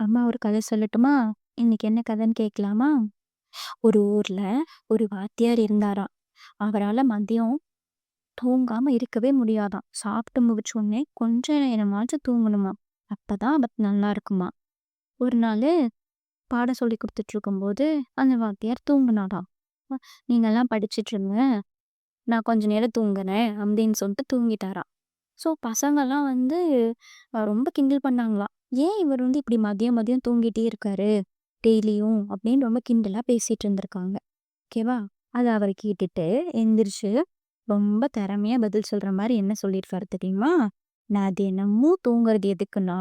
அம்மா ஒரு கதை சொல்லட்டுமா? இன்னைக்கு என்ன கதைன்னு கேட்கலாமா? ஒரு ஊர்ல ஒரு வாத்தியார் இருந்தாராம். அவரால மதியம் தூங்காம இருக்கவே முடியாதாம். சாப்பிட்டு முடிச்ச உடனே கொஞ்ச நேரமாச்சும் தூங்கணுமாம். அப்பதான் அவருக்கு நல்லா இருக்குமாம். ஒரு நாள் பாடம் சொல்லி கொடுத்துட்டு இருக்கும்போது அந்த வாத்தியார் தூங்குனாராம். "அ, நீங்கெல்லாம் படிச்சிட்டு இருங்க. நான் கொஞ்ச நேரம் தூங்குறேன் அப்படின்னு சொல்லிட்டு தூங்கிட்டாராம். ஸோ பசங்கெல்லாம் வந்து ரொம்ப கிண்டல் பண்ணாங்களாம். ஏன் இவர் வந்து இப்படி மதியம் மதியம் தூங்கிட்டே இருக்காரு டெய்லியும் அப்படின்னு ரொம்ப கிண்டலாக பேசிட்டு இருந்திருக்காங்க. ஓகேவா? அதை அவர் கேட்டுட்டு எந்திரிச்சு ரொம்ப திறமையாக பதில் சொல்கிற மாதிரி என்ன சொல்லியிருக்காரு தெரியுமா? நான் தினமும் தூங்குறது எதுக்குன்னா,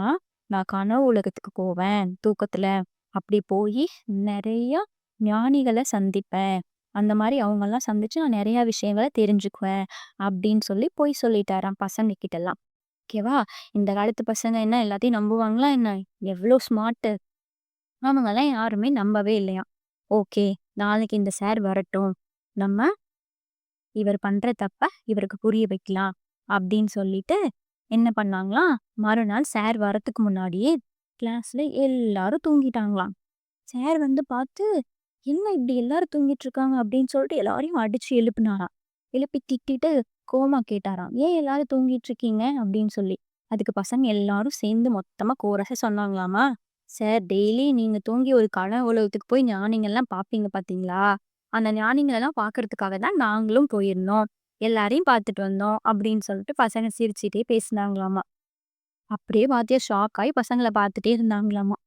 நான் கனவு உலகத்துக்கு போவேன் தூக்கத்தில் அப்படி போய் நிறையா ஞானிகளை சந்திப்பேன். அந்த மாதிரி அவங்கெல்லாம் சந்திச்சு நான் நிறையா விஷயங்களை தெரிஞ்சுக்குவேன் அப்படின்னு சொல்லி பொய் சொல்லிட்டாராம் பசங்க கிட்டலாம். ஓகேவா? இந்த காலத்து பசங்க என்ன எல்லாத்தையும் நம்புவாங்களா என்ன? எவ்வளோ ஸ்மார்ட்டு. அவங்கெல்லாம் யாருமே நம்பவே இல்லையா ஓகே நாளைக்கு இந்த சார் வரட்டும். நம்ம இவர் பண்ற தப்ப இவருக்கு புரிய வைக்கலாம் அப்படின்னு சொல்லிட்டு என்ன பண்ணாங்களாம் மறுநாள் சார் வரத்துக்கு முன்னாடியே கிளாஸ்ல எல்லாரும் தூங்கிட்டாங்களாம். சார் வந்து பார்த்து என்ன இப்படி எல்லாரும் தூங்கிட்டு இருக்காங்க அப்படின்னு சொல்லிட்டு எல்லாரையும் அடிச்சு எழுப்புனாராம். எழுப்பி திட்டிட்டு கோமா கேட்டாராம். ஏன் எல்லாரும் தூங்கிட்டு இருக்கீங்க அப்படின்னு சொல்லி. அதுக்கு பசங்க எல்லாரும் சேர்ந்து மொத்தமா கோரச சொன்னாங்களாமா. சார் டெய்லி நீங்க தூங்கி ஒரு கனவு உலகத்துக்கு போய் ஞானிங்கெல்லாம் பார்ப்பீங்க பார்த்தீங்களா? அந்த ஞானிங்களெல்லாம் பார்க்கறதுக்காக தான் நாங்களும் போயிருந்தோம். எல்லாரையும் பார்த்துட்டு வந்தோம் அப்படின்னு சொல்லிட்டு பசங்க சிரிச்சுட்டே பேசினாங்களாமா. அப்படியே வாத்தியார் ஷாக் ஆகி பசங்களை பார்த்துட்டே இருந்தாங்களாமா.